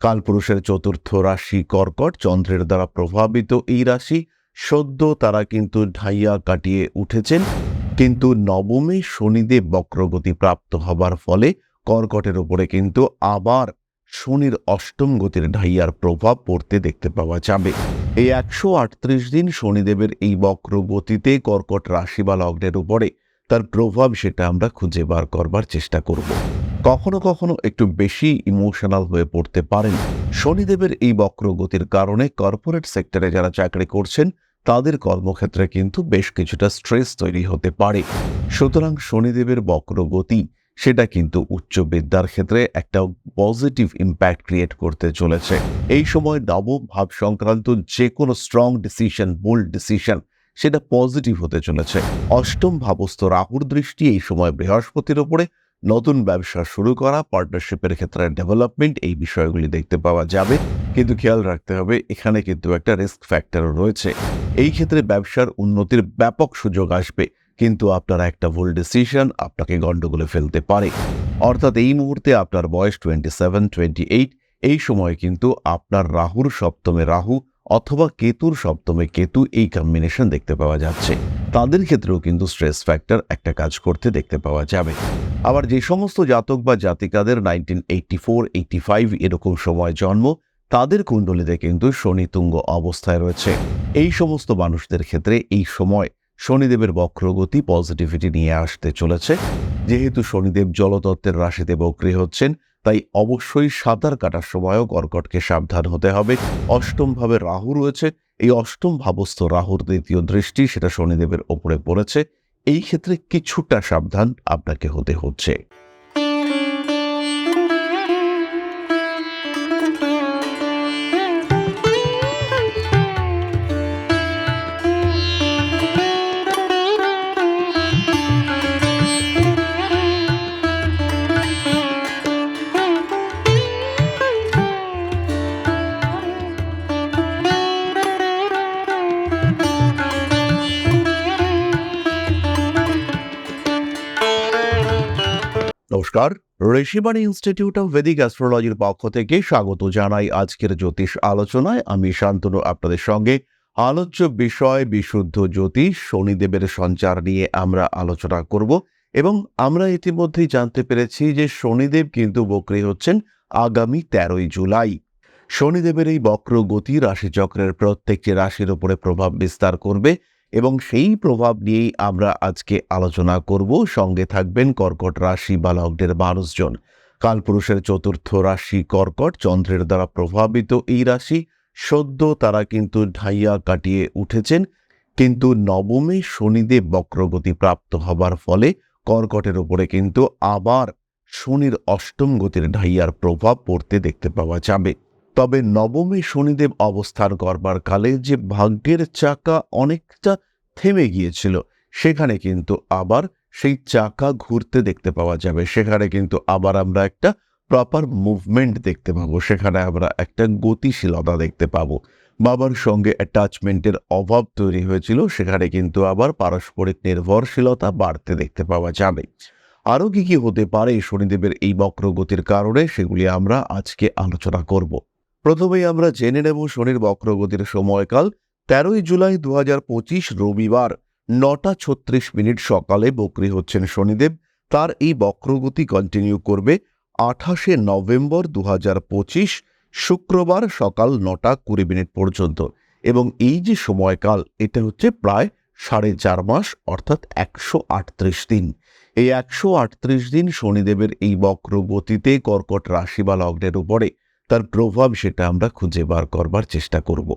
কালপুরুষের চতুর্থ রাশি কর্কট, চন্দ্রের দ্বারা প্রভাবিত এই রাশি, সদ্য তারা কিন্তু ঢাইয়া কাটিয়ে উঠেছেন। কিন্তু নবমে শনিদেব বক্রগতি প্রাপ্ত হবার ফলে কর্কটের উপরে কিন্তু আবার শনির অষ্টম গতির ঢাইয়ার প্রভাব পড়তে দেখতে পাওয়া যাবে। এই একশো আটত্রিশ দিন শনিদেবের এই বক্র গতিতে কর্কট রাশি বা লগ্নের উপরে তার প্রভাব সেটা আমরা খুঁজে বার করবার চেষ্টা করব। কখনো কখনো একটু বেশি ইমোশনাল হয়ে পড়তে পারেন। শনিদেবের এই বক্র গতির কারণে কর্পোরেট সেক্টরে যারা চাকরি করছেন, তাদের কর্মক্ষেত্রে কিন্তু বেশ কিছুটা স্ট্রেস তৈরি হতে পারে। সুতরাং শনিদেবের বক্র গতি সেটা কিন্তু উচ্চ বিদ্যার ক্ষেত্রে একটা পজিটিভ ইম্প্যাক্ট ক্রিয়েট করতে চলেছে। এই সময় নবম ভাব সংক্রান্ত যে কোনো স্ট্রং ডিসিশন বোল্ড ডিসিশন সেটা পজিটিভ হতে চলেছে। অষ্টম ভাবস্থ রাহুর দৃষ্টি এই সময় বৃহস্পতির ওপরে নতুন ব্যবসা শুরু করা পার্টনারশিপের ক্ষেত্রে ডেভেলপমেন্ট এই বিষয়গুলি দেখতে পাওয়া যাবে। কিন্তু খেয়াল রাখতে হবে, এখানে কিন্তু একটা রিস্ক ফ্যাক্টরও রয়েছে। এই ক্ষেত্রে ব্যবসার উন্নতির ব্যাপক সুযোগ আসবে। কিন্তু আপনার একটা ভুল ডিসিশন আপনাকে গণ্ডগোলে ফেলতে পারে। অর্থাৎ এই মুহূর্তে আপনার বয়স টোয়েন্টি সেভেন টোয়েন্টি এইট এই সময় কিন্তু আপনার রাহুর সপ্তমে রাহু অথবা কেতুর সপ্তমে কেতু এই কম্বিনেশন দেখতে পাওয়া যাচ্ছে। তাদের ক্ষেত্রেও কিন্তু স্ট্রেস ফ্যাক্টর একটা কাজ করতে দেখতে পাওয়া যাবে। আবার যে সমস্ত জাতক বা জাতিকাদের nineteen eighty four eighty five এরকম সময় জন্ম, তাদের কুণ্ডলিতে কিন্তু শনি তুঙ্গ অবস্থায় রয়েছে। এই সমস্ত মানুষদের ক্ষেত্রে এই সময় শনিদেবের বক্রগতি পজিটিভিটি নিয়ে আসতে চলেছে। যেহেতু শনিদেব জলতত্ত্বের রাশিতে বক্রী হচ্ছেন, তাই অবশ্যই সাঁতার কাটার সময়ও কর্কটকে সাবধান হতে হবে। অষ্টম ভাবে রাহু রয়েছে। এই অষ্টম ভাবস্থ রাহুর দ্বিতীয় দৃষ্টি সেটা শনিদেবের ওপরে পড়েছে। এই ক্ষেত্রে কিছুটা সাবধান আপনাকে হতে হচ্ছে। নমস্কার। ঋষিবাণী ইনস্টিটিউট অফ ভেদিক অ্যাস্ট্রোলজির পক্ষ থেকে স্বাগত জানাই আজকের জ্যোতিষ আলোচনায়। আমি শান্তনু, আপনাদের সঙ্গে। আলোচ্য বিষয়, বিশুদ্ধ জ্যোতিষ, শনিদেবের সঞ্চার নিয়ে আমরা আলোচনা করব এবং আমরা ইতিমধ্যেই জানতে পেরেছি যে শনিদেব কিন্তু বক্রী হচ্ছেন আগামী তেরোই জুলাই। শনিদেবের এই বক্র গতি রাশিচক্রের প্রত্যেকটি রাশির উপরে প্রভাব বিস্তার করবে এবং সেই প্রভাব নিয়েই আমরা আজকে আলোচনা করব। সঙ্গে থাকবেন কর্কট রাশি বা লগ্নের মানুষজন। কালপুরুষের চতুর্থ রাশি কর্কট, চন্দ্রের দ্বারা প্রভাবিত এই রাশি। সদ্য তারা কিন্তু ঢাইয়া কাটিয়ে উঠেছেন। কিন্তু নবমে শনিদেব বক্রগতি প্রাপ্ত হবার ফলে কর্কটের উপরে কিন্তু আবার শনির অষ্টম গতির ঢাইয়ার প্রভাব পড়তে দেখতে পাওয়া যাবে। তবে নবমে শনিদেব অবস্থান করবার কালে যে ভাগ্যের চাকা অনেকটা থেমে গিয়েছিল, সেখানে কিন্তু আবার সেই চাকা ঘুরতে দেখতে পাওয়া যাবে। সেখানে কিন্তু আবার আমরা একটা প্রপার মুভমেন্ট দেখতে পাবো। সেখানে আমরা একটা গতিশীলতা দেখতে পাবো। বাবার সঙ্গে অ্যাটাচমেন্টের অভাব তৈরি হয়েছিল, সেখানে কিন্তু আবার পারস্পরিক নির্ভরশীলতা বাড়তে দেখতে পাওয়া যাবে। আরও কি কি হতে পারে শনিদেবের এই বক্রগতির কারণে, সেগুলি আমরা আজকে আলোচনা করব। প্রথমেই আমরা জেনে নেব শনির বক্রগতির সময়কাল, তেরোই জুলাই দু হাজার পঁচিশ রবিবার, নটা ছত্রিশ মিনিট সকালে বক্রি হচ্ছেন শনিদেব। তার এই বক্রগতি কন্টিনিউ করবে আঠাশে নভেম্বর দু হাজার পঁচিশ, শুক্রবার সকাল নটা কুড়ি মিনিট পর্যন্ত। এবং এই যে সময়কাল, এটা হচ্ছে প্রায় সাড়ে চার মাস, অর্থাৎ একশো আটত্রিশ দিন। এই একশো আটত্রিশ দিন শনিদেবের এই বক্র গতিতে কর্কট রাশি বা লগ্নের উপরে তার প্রভাব সেটা আমরা খুঁজে বার করবার চেষ্টা করব।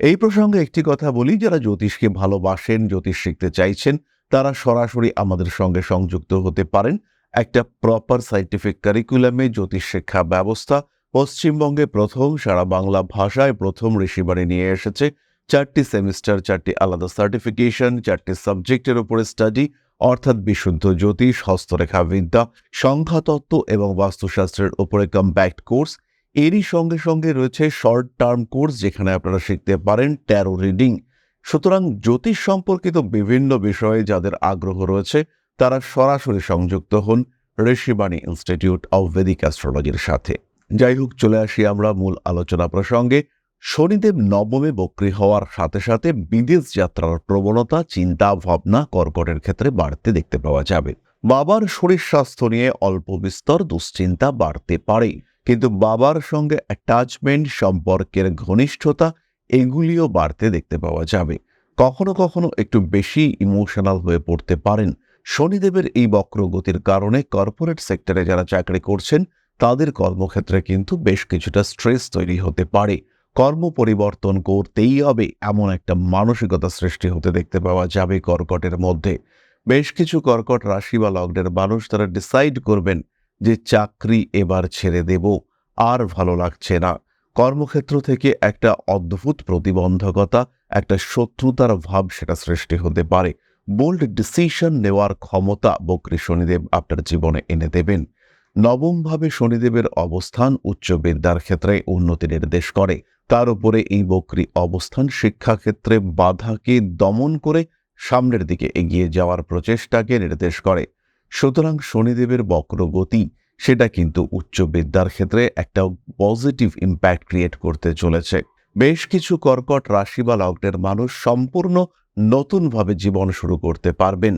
এই প্রসঙ্গে একটি কথা বলি, যারা জ্যোতিষকে ভালোবাসেন, জ্যোতিষ শিখতে চাইছেন, তারা সরাসরি আমাদের সঙ্গে সংযুক্ত হতে পারেন। একটা প্রপার সাইন্টিফিক কারিকুলামে জ্যোতিষ শিক্ষা ব্যবস্থা পশ্চিমবঙ্গে প্রথম, সারা বাংলা ভাষায় প্রথম ঋষিবাণী নিয়ে এসেছে। চারটি সেমিস্টার, চারটি আলাদা সার্টিফিকেশন চারটি সাবজেক্টের উপরে স্টাডি অর্থাৎ বিশুদ্ধ জ্যোতিষ, হস্তরেখা বিদ্যা, সংখ্যাতত্ত্ব এবং বাস্তুশাস্ত্রের উপরে কম্প্যাক্ট কোর্স এরই সঙ্গে সঙ্গে রয়েছে শর্ট টার্ম কোর্স যেখানে আপনারা শিখতে পারেন ট্যারো রিডিং সুতরাং জ্যোতিষ সম্পর্কিত বিভিন্ন বিষয়ে যাদের আগ্রহ রয়েছে, তারা সরাসরি সংযুক্ত হন ঋষিবাণী ইনস্টিটিউট অব ভেদিক অ্যাস্ট্রোলজির সাথে। যাই হোক, চলে আসি আমরা মূল আলোচনা প্রসঙ্গে। শনিদেব নবমে বক্রী হওয়ার সাথে সাথে বিদেশ যাত্রার প্রবণতা, চিন্তা, ভাবনা, কর্কটের ক্ষেত্রে বাড়তে দেখতে পাওয়া যাবে। বাবার শরীর স্বাস্থ্য নিয়ে অল্প বিস্তর দুশ্চিন্তা বাড়তে পারে। কিন্তু বাবার সঙ্গে অ্যাটাচমেন্ট সম্পর্কের ঘনিষ্ঠতা এগুলিও বাড়তে দেখতে পাওয়া যাবে। কখনো কখনো একটু বেশি ইমোশনাল হয়ে পড়তে পারেন। শনিদেবের এই বক্রগতির কারণে কর্পোরেট সেক্টরে যারা চাকরি করছেন, তাদের কর্মক্ষেত্রে কিন্তু বেশ কিছুটা স্ট্রেস তৈরি হতে পারে। কর্ম পরিবর্তন করতেই হবে, এমন একটা মানসিকতা সৃষ্টি হতে দেখতে পাওয়া যাবে কর্কটের মধ্যে। বেশ কিছু কর্কট রাশি বা লগ্নের মানুষ তারা ডিসাইড করবেন যে চাকরি এবার ছেড়ে দেব, আর ভালো লাগছে না। কর্মক্ষেত্র থেকে একটা অদ্ভুত প্রতিবন্ধকতা, একটা শত্রুতার ভাব সেটা সৃষ্টি হতে পারে। বোল্ড ডিসিশন নেওয়ার ক্ষমতা বক্রী শনিদেব আপনার জীবনে এনে দেবেন। নবমভাবে শনিদেবের অবস্থান উচ্চ বিদ্যার ক্ষেত্রে উন্নতি নির্দেশ করে। তার উপরে এই বক্রী অবস্থান শিক্ষাক্ষেত্রে বাধাকে দমন করে সামনের দিকে এগিয়ে যাওয়ার প্রচেষ্টাকে নির্দেশ করে। সুতরাং শনিদেবের বক্রগতি সেটা কিন্তু উচ্চ বিদ্যার ক্ষেত্রে একটা পজিটিভ ইম্প্যাক্ট ক্রিয়েট করতে চলেছে। বেশ কিছু কর্কট রাশি বা লগ্নের মানুষ সম্পূর্ণ নতুনভাবে জীবন শুরু করতে পারবেন।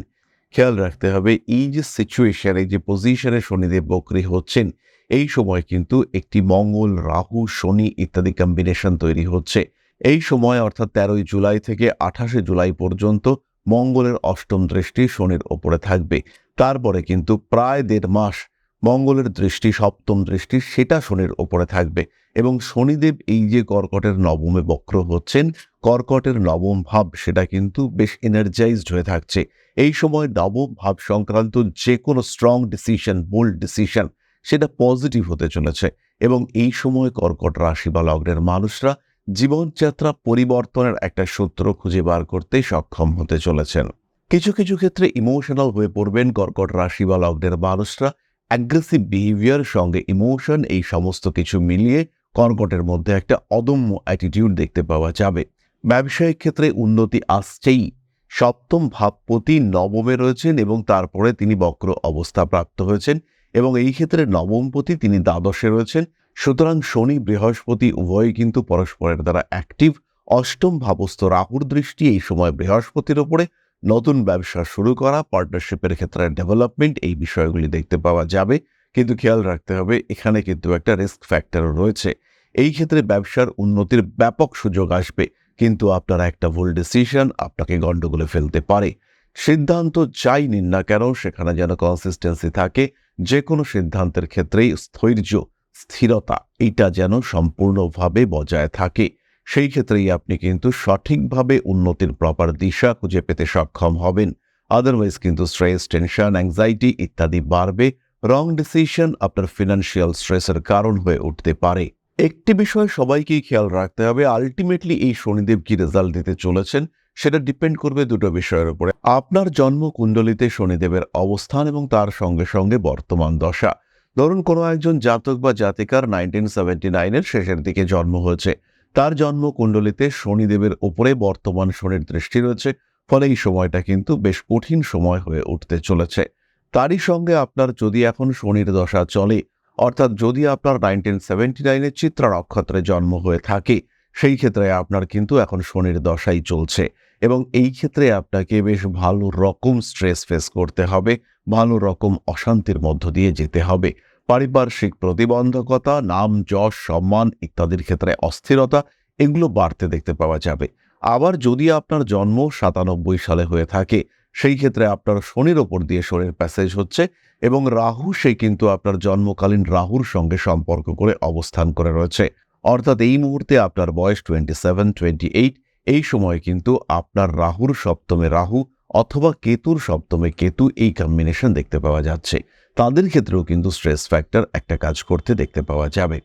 খেয়াল রাখতে হবে, এই যে সিচুয়েশন এই যে পজিশনে শনিদেব বক্রী হচ্ছেন, এই সময় কিন্তু একটি মঙ্গল, রাহু, শনি ইত্যাদি কম্বিনেশন তৈরি হচ্ছে। এই সময় অর্থাৎ তেরোই জুলাই থেকে আঠাশে জুলাই পর্যন্ত মঙ্গলের অষ্টম দৃষ্টি শনির ওপরে থাকবে। তারপরে কিন্তু প্রায় দেড় মাস মঙ্গলের দৃষ্টি, সপ্তম দৃষ্টি সেটা শনির ওপরে থাকবে। এবং শনিদেব এই যে কর্কটের নবমে বক্র হচ্ছেন, কর্কটের নবম ভাব সেটা কিন্তু বেশ এনার্জাইজড হয়ে থাকছে। এই সময় নবম ভাব সংক্রান্ত যে কোনো স্ট্রং ডিসিশন বোল্ড ডিসিশন সেটা পজিটিভ হতে চলেছে। এবং এই সময় কর্কট রাশি বা লগ্নের মানুষরা জীবনযাত্রা পরিবর্তনের একটা সূত্র খুঁজে বার করতে সক্ষম হতে চলেছেন। কিছু কিছু ক্ষেত্রে ইমোশনাল হয়ে পড়বেন, কর্কট রাশি বা লগ্নের মানুষরা। অ্যাগ্রেসিভ বিহেভিয়ার সঙ্গে ইমোশন এই সমস্ত কিছু মিলিয়ে কর্কটের মধ্যে একটা অদম্য অ্যাটিটিউড দেখতে পাওয়া যাবে। ব্যবসায়িক ক্ষেত্রে উন্নতি আসছেই। সপ্তম ভাবপতি নবমে রয়েছেন এবং তারপরে তিনি বক্র অবস্থা প্রাপ্ত হয়েছেন এবং এই ক্ষেত্রে নবমপতি তিনি দ্বাদশে রয়েছেন। সুতরাং শনি বৃহস্পতি উভয়ই কিন্তু পরস্পরের দ্বারা অ্যাক্টিভ অষ্টম ভাবস্থ রাহুর দৃষ্টি এই সময় বৃহস্পতির ওপরে। নতুন ব্যবসা শুরু করা পার্টনারশিপের ক্ষেত্রে ডেভেলপমেন্ট এই বিষয়গুলি দেখতে পাওয়া যাবে। কিন্তু খেয়াল রাখতে হবে, এখানে কিন্তু একটা রিস্ক ফ্যাক্টরও রয়েছে। এই ক্ষেত্রে ব্যবসার উন্নতির ব্যাপক সুযোগ আসবে, কিন্তু আপনার একটা ভুল ডিসিশন আপনাকে গণ্ডগোলে ফেলতে পারে। সিদ্ধান্ত যাই নিন না কেন, সেখানে যেন কনসিস্টেন্সি থাকে যে কোনো সিদ্ধান্তের ক্ষেত্রেই স্থৈর্য স্থিরতা এটা যেন সম্পূর্ণভাবে বজায় থাকে। সেই ক্ষেত্রেই আপনি কিন্তু সঠিকভাবে উন্নতির প্রপার দিশা খুঁজে পেতে সক্ষম হবেন। আদারওয়াইজ কিন্তু স্ট্রেস টেনশন অ্যাংজাইটি ইত্যাদি বাড়বে। রং ডিসিশন আপনার ফিনান্সিয়াল স্ট্রেসের কারণ হয়ে উঠতে পারে। একটি বিষয় সবাইকেই খেয়াল রাখতে হবে আলটিমেটলি এই শনিদেব কি রেজাল্ট দিতে চলেছেন সেটা ডিপেন্ড করবে দুটো বিষয়ের উপরে। আপনার জন্ম কুণ্ডলিতে শনিদেবের অবস্থান এবং তার সঙ্গে সঙ্গে বর্তমান দশা। ধরুন কোনো একজন জাতক বা জাতিকার নাইনটিন সেভেন্টি নাইনের শেষের দিকে জন্ম হয়েছে। তার জন্ম কুণ্ডলিতে শনিদেবের ওপরে বর্তমান শনির দৃষ্টি রয়েছে, ফলে এই সময়টা কিন্তু বেশ কঠিন সময় হয়ে উঠতে চলেছে। তারই সঙ্গে আপনার যদি এখন শনির দশা চলে, অর্থাৎ যদি আপনার নাইনটিন সেভেন্টি নাইনের চিত্রা নক্ষত্রে জন্ম হয়ে থাকে, সেই ক্ষেত্রে আপনার কিন্তু এখন শনির দশাই চলছে এবং এই ক্ষেত্রে আপনাকে বেশ ভালো রকম স্ট্রেস ফেস করতে হবে, ভালো রকম অশান্তির মধ্য দিয়ে যেতে হবে। পারিপার্শ্বিক প্রতিবন্ধকতা, নাম, যশ, সম্মান ইত্যাদির ক্ষেত্রে অস্থিরতা, এগুলো বাড়তে দেখতে পাওয়া যাবে। আবার যদি আপনার জন্ম সাতানব্বই সালে হয়ে থাকে, সেই ক্ষেত্রে আপনার শনির ওপর দিয়ে শনির প্যাসেজ হচ্ছে এবং রাহু সেই কিন্তু আপনার জন্মকালীন রাহুর সঙ্গে সম্পর্ক করে অবস্থান করে রয়েছে। অর্থাৎ এই মুহূর্তে আপনার বয়স টোয়েন্টি সেভেন টোয়েন্টি এইট এই সময় কিন্তু আপনার রাহুর সপ্তমে রাহু অথবা কেতুর সপ্তমে কেতু এই কম্বিনেশন দেখতে পাওয়া যাচ্ছে। তাদের ক্ষেত্রেও কিন্তু স্ট্রেস ফ্যাক্টর একটা কাজ করতে দেখতে পাওয়া যাবে।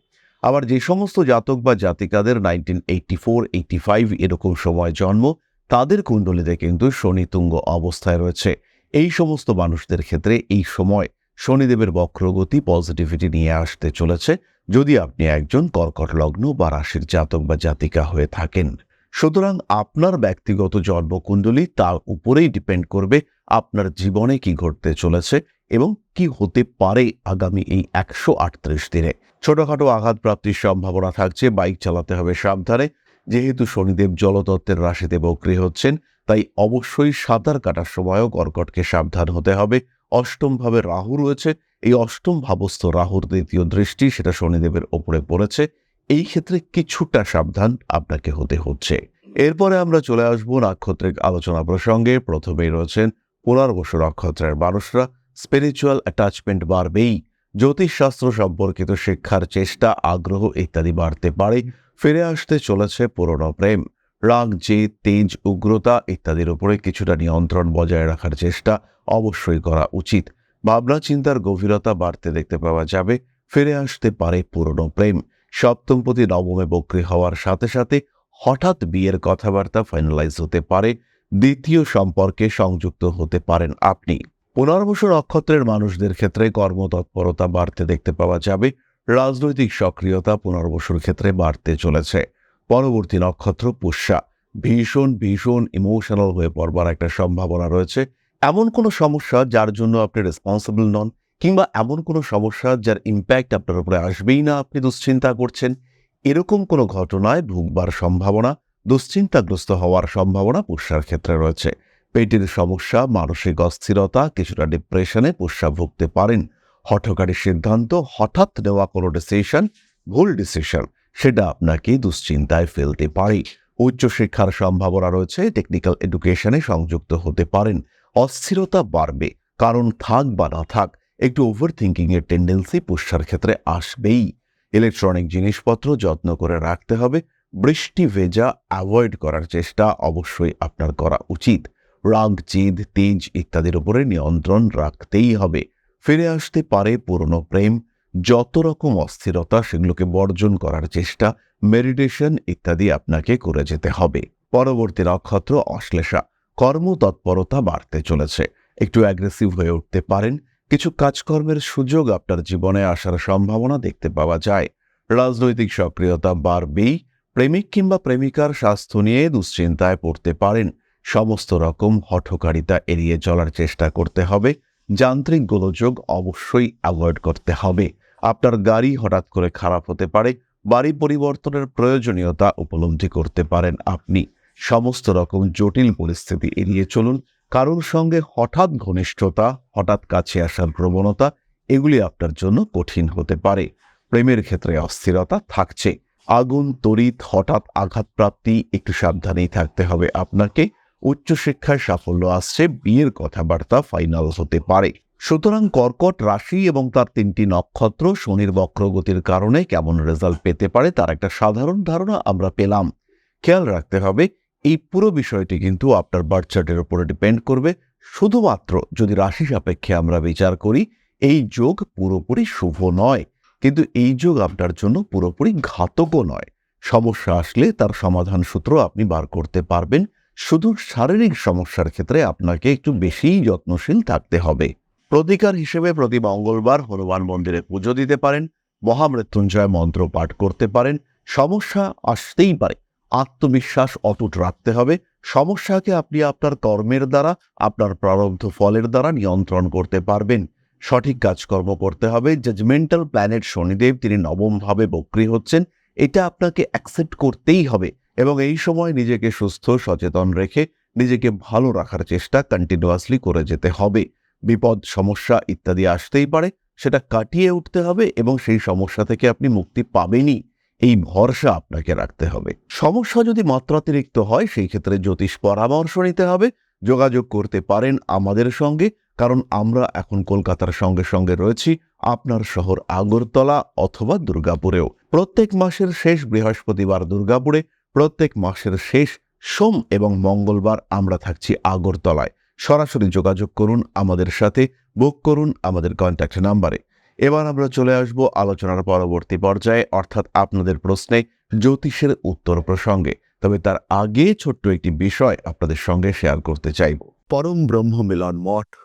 আবার যে সমস্ত জাতক বা জাতিকাদের nineteen eighty four eighty five এরকম সময় জন্ম, তাদের কুণ্ডলিতে কিন্তু শনিতুঙ্গ অবস্থায় রয়েছে। এই সমস্ত মানুষদের ক্ষেত্রে এই সময় শনিদেবের বক্রগতি পজিটিভিটি নিয়ে আসতে চলেছে। যদি আপনি একজন কর্কট লগ্ন বা রাশির জাতক বা জাতিকা হয়ে থাকেন, সুতরাং আপনার ব্যক্তিগত জন্মকুণ্ডলী তার উপরেই ডিপেন্ড করবে আপনার জীবনে কি ঘটতে চলেছে এবং কি হতে পারে আগামী এই একশো আটত্রিশ দিনে? ছোটখাটো আঘাত প্রাপ্তির সম্ভাবনা থাকছে, বাইক চালাতে হবে সাবধানে। যেহেতু শনিদেব জলতত্ত্বের রাশিতে বক্রী হচ্ছেন, তাই অবশ্যই সাঁতার কাটার সময়ও কর্কটকে সাবধান হতে হবে। অষ্টম ভাবে রাহু রয়েছে, এই অষ্টম ভাবস্থ রাহুর দ্বিতীয় দৃষ্টি সেটা শনিদেবের ওপরে পড়েছে। এই ক্ষেত্রে কিছুটা সাবধান আপনাকে হতে হচ্ছে। এরপরে আমরা চলে আসব নাক্ষত্রিক আলোচনা প্রসঙ্গে। প্রথমেই রয়েছেন পুনর্বসু নক্ষত্রের মানুষরা স্পিরিচুয়াল অ্যাটাচমেন্ট বাড়বেই। জ্যোতিষশাস্ত্র সম্পর্কিত শিক্ষার চেষ্টা, আগ্রহ ইত্যাদি বাড়তে পারে। ফিরে আসতে চলেছে পুরনো প্রেম। রাগ, জেদ, তেজ, উগ্রতা ইত্যাদির উপরে কিছুটা নিয়ন্ত্রণ বজায় রাখার চেষ্টা অবশ্যই করা উচিত। ভাবনা, চিন্তার গভীরতা বাড়তে দেখতে পাওয়া যাবে। ফিরে আসতে পারে পুরনো প্রেম। সপ্তমপতি, নবমে বক্রী হওয়ার সাথে সাথে হঠাৎ বিয়ের কথাবার্তা ফাইনালাইজ হতে পারে। দ্বিতীয় সম্পর্কে সংযুক্ত হতে পারেন আপনি। পুনর্বসু নক্ষত্রের মানুষদের ক্ষেত্রে কর্মতৎপরতা বাড়তে দেখতে পাওয়া যাবে। রাজনৈতিক সক্রিয়তা পুনর্বসুর ক্ষেত্রে বাড়তে চলেছে। পরবর্তী নক্ষত্র পুষ্যা। ভীষণ ভীষণ ইমোশনাল হয়ে পড়বার একটা সম্ভাবনা রয়েছে। এমন কোনো সমস্যা যার জন্য আপনি রেসপন্সিবল নন কিংবা এমন কোনো সমস্যা যার ইম্প্যাক্ট আপনার উপরে আসবেই না আপনি দুশ্চিন্তা করছেন? এরকম কোনো ঘটনায় ভুগবার সম্ভাবনা দুশ্চিন্তাগ্রস্ত হওয়ার সম্ভাবনা পুষ্যার ক্ষেত্রে রয়েছে। পেটের সমস্যা, মানসিক অস্থিরতা, কিছুটা ডিপ্রেশনে পুষ্যা ভুগতে পারেন। হঠকারী সিদ্ধান্ত, হঠাৎ নেওয়া কোনো ডিসিশন ভুল ডিসিশন সেটা আপনাকে দুশ্চিন্তায় ফেলতে পারে। উচ্চশিক্ষার সম্ভাবনা রয়েছে টেকনিক্যাল এডুকেশনে সংযুক্ত হতে পারেন। অস্থিরতা বাড়বে, কারণ থাক বা না থাক, একটু ওভার থিঙ্কিং এর টেন্ডেন্সি পুষ্যার ক্ষেত্রে আসবেই। ইলেকট্রনিক জিনিসপত্র যত্ন করে রাখতে হবে বৃষ্টি ভেজা অ্যাভয়েড করার চেষ্টা অবশ্যই আপনার করা উচিত। রাগ, জিদ, তেজ ইত্যাদির উপরে নিয়ন্ত্রণ রাখতেই হবে। ফিরে আসতে পারে পুরনো প্রেম। যত রকম অস্থিরতা সেগুলোকে বর্জন করার চেষ্টা মেডিটেশন ইত্যাদি আপনাকে করে যেতে হবে। পরবর্তী নক্ষত্র অশ্লেষা। কর্মতৎপরতা বাড়তে চলেছে। একটু অ্যাগ্রেসিভ হয়ে উঠতে পারেন। কিছু কাজকর্মের সুযোগ আপনার জীবনে আসার সম্ভাবনা দেখতে পাওয়া যায়। রাজনৈতিক সক্রিয়তা বাড়বেই। প্রেমিক কিংবা প্রেমিকার স্বাস্থ্য নিয়ে দুশ্চিন্তায় পড়তে পারেন। সমস্ত রকম হঠকারিতা এড়িয়ে চলার চেষ্টা করতে হবে। যান্ত্রিক গোলযোগ অবশ্যই অ্যাভয়েড করতে হবে। আপনার গাড়ি হঠাৎ করে খারাপ হতে পারে, বাড়ি পরিবর্তনের প্রয়োজনীয়তা উপলব্ধি করতে পারেন আপনি। সমস্ত রকম জটিল পরিস্থিতি এড়িয়ে চলুন। কারোর সঙ্গে হঠাৎ ঘনিষ্ঠতা, হঠাৎ কাছে আসার প্রবণতা, এগুলি আপনার জন্য কঠিন হতে পারে। প্রেমের ক্ষেত্রে অস্থিরতা থাকছে। আগুন, তড়িৎ, হঠাৎ আঘাতপ্রাপ্তি, একটু সাবধানেই থাকতে হবে আপনাকে। উচ্চশিক্ষায় সাফল্য আসছে, বিয়ের কথাবার্তা ফাইনাল হতে পারে। সুতরাং কর্কট রাশি এবং তার তিনটি নক্ষত্র শনির বক্রগতির কারণে কেমন রেজাল্ট পেতে পারে তার একটা সাধারণ ধারণা আমরা পেলাম। খেয়াল রাখতে হবে, এই পুরো বিষয়টি কিন্তু আপনার বার্থ চার্টের উপরে ডিপেন্ড করবে। শুধুমাত্র যদি রাশি সাপেক্ষে আমরা বিচার করি, এই যোগ পুরোপুরি শুভ নয়। কিন্তু এই যোগ আপনার জন্য পুরোপুরি ঘাতকও নয়। সমস্যা আসলে তার সমাধান সূত্র আপনি বার করতে পারবেন। শুধু শারীরিক সমস্যার ক্ষেত্রে আপনাকে একটু বেশিই যত্নশীল থাকতে হবে। প্রতিকার হিসেবে প্রতি মঙ্গলবার হনুমান মন্দিরে পুজো দিতে পারেন, মহামৃত্যুঞ্জয় মন্ত্র পাঠ করতে পারেন। সমস্যা আসতেই পারে। আত্মবিশ্বাস অটুট রাখতে হবে। সমস্যাকে আপনি আপনার কর্মের দ্বারা, আপনার প্রারব্ধ ফলের দ্বারা নিয়ন্ত্রণ করতে পারবেন। সঠিক কাজকর্ম করতে হবে। জাজমেন্টাল প্ল্যানেট শনিদেব, তিনি নবমভাবে বক্রী হচ্ছেন। এটা আপনাকে অ্যাকসেপ্ট করতেই হবে এবং এই সময় নিজেকে সুস্থ, সচেতন রেখে নিজেকে ভালো রাখার চেষ্টা কন্টিনিউয়াসলি করে যেতে হবে। বিপদ, সমস্যা ইত্যাদি আসতেই পারে, সেটা কাটিয়ে উঠতে হবে এবং সেই সমস্যা থেকে আপনি মুক্তি পাবেনই। এই ভরসা আপনাকে রাখতে হবে। সমস্যা যদি মাত্রাতিরিক্ত হয়, সেই ক্ষেত্রে জ্যোতিষ পরামর্শ নিতে হবে। যোগাযোগ করতে পারেন আমাদের সঙ্গে। কারণ আমরা এখন কলকাতার সঙ্গে সঙ্গে রয়েছি আপনার শহর আগরতলা অথবা দুর্গাপুরেও। প্রত্যেক মাসের শেষ বৃহস্পতিবার দুর্গাপুরে, প্রত্যেক মাসের শেষ সোম এবং মঙ্গলবার আমরা থাকছি আগরতলায়। সরাসরি যোগাযোগ করুন আমাদের সাথে, বুক করুন আমাদের কন্ট্যাক্ট নাম্বারে। এবার আমরা চলে আসব আলোচনার পরবর্তী পর্যায়ে, অর্থাৎ আপনাদের প্রশ্নে জ্যোতিষের উত্তর প্রসঙ্গে। তবে তার আগে ছোট্ট একটি বিষয় আপনাদের সঙ্গে শেয়ার করতে চাইব। পরম ব্রহ্ম মিলন মঠ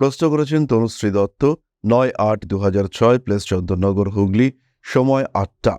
প্রশ্ন করেছেন তনুশ্রী দত্ত, নয় আট দু হাজার ছয়, প্লেস চন্দননগর, হুগলি, সময় আটটা।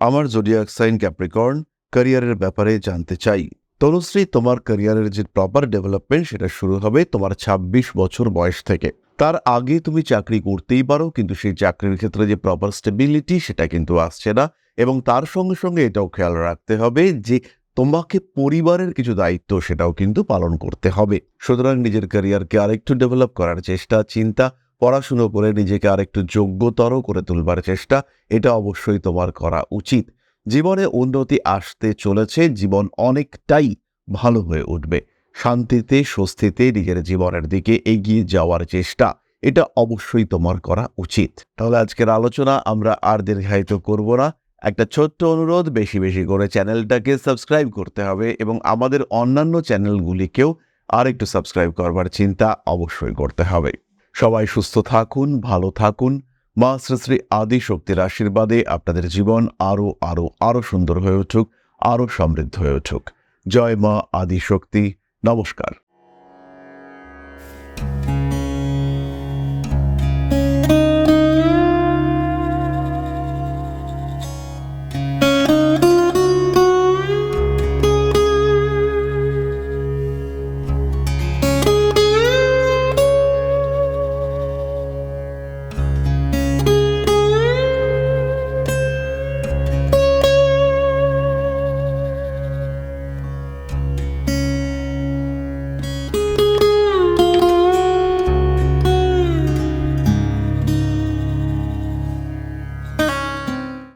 আমার জোডিয়াক সাইন ক্যাপ্রিকর্ন ক্যারিয়ারের ব্যাপারে জানতে চাই। তনুশ্রী, তোমার ক্যারিয়ারের যে প্রপার ডেভেলপমেন্ট সেটা শুরু হবে তোমার ২৬ বছর বয়স থেকে। তার আগে তুমি চাকরি করতেই পারো, কিন্তু সেই চাকরির ক্ষেত্রে যে প্রপার স্টেবিলিটি সেটা কিন্তু আসছে না। এবং তার সঙ্গে সঙ্গে এটাও খেয়াল রাখতে হবে যে তোমাকে পরিবারের কিছু দায়িত্ব সেটাও কিন্তু পালন করতে হবে। সুতরাং নিজের ক্যারিয়ারকে আরেকটু ডেভেলপ করার চেষ্টা, চিন্তা, পড়াশুনো করে নিজেকে আরেকটু যোগ্যতর করে তুলবার চেষ্টা, এটা অবশ্যই তোমার করা উচিত। জীবনে উন্নতি আসতে চলেছে, জীবন অনেকটাই ভালো হয়ে উঠবে। শান্তিতে, স্বস্তিতে নিজের জীবনের দিকে এগিয়ে যাওয়ার চেষ্টা, এটা অবশ্যই তোমার করা উচিত। তাহলে আজকের আলোচনা আমরা আর দীর্ঘায়িত করব না। একটা ছোট্ট অনুরোধ, বেশি বেশি করে চ্যানেলটাকে সাবস্ক্রাইব করতে হবে এবং আমাদের অন্যান্য চ্যানেলগুলিকেও আর একটু সাবস্ক্রাইব করবার চিন্তা অবশ্যই করতে হবে। সবাই সুস্থ থাকুন, ভালো থাকুন। মা শ্রী শ্রী আদি শক্তির আশীর্বাদে আপনাদের জীবন আরও আরও আরও সুন্দর হয়ে উঠুক আরও সমৃদ্ধ হয়ে উঠুক। জয় মা আদি শক্তি। নমস্কার।